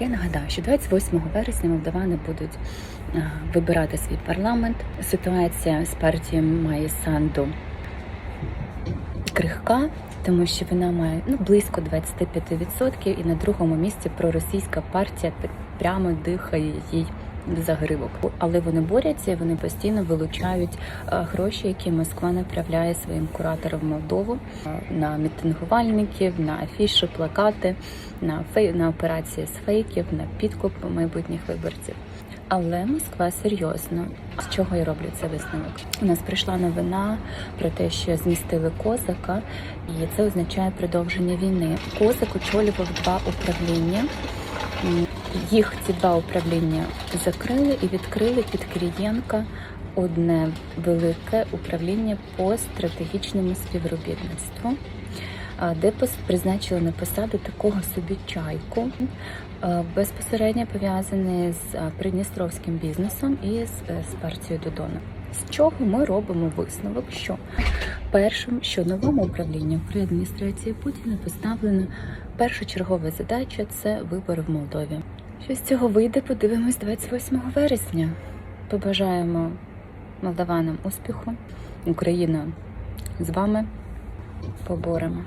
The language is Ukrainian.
Я нагадаю, що 28 вересня молдавани будуть вибирати свій парламент. Ситуація з партією має санду крихка, тому що вона має ну близько 25% і на другому місці проросійська партія прямо дихає їй загривок. Але вони борються і вони постійно вилучають е, гроші, які Москва направляє своїм кураторам в Молдову е, на мітингувальників, на афіші, плакати, на фей на операції з фейків, на підкуп майбутніх виборців. Але Москва серйозно. З чого я роблю цей висновок? У нас прийшла новина про те, що змістили козака, і це означає продовження війни. Козак очолював два управління. Їх ці два управління закрили і відкрили під Кирієнка одне велике управління по стратегічному співробітництву, де призначили на посаду такого собі чайку, безпосередньо пов'язаний з придністровським бізнесом і е, з партією Додона. З чого ми робимо висновок, що першим, що новому управлінню при адміністрації Путіна поставлена першочергова задача це вибори в Молдові. Що з цього вийде, подивимось 28 вересня. Побажаємо молдаванам успіху. Україна з вами поборемо.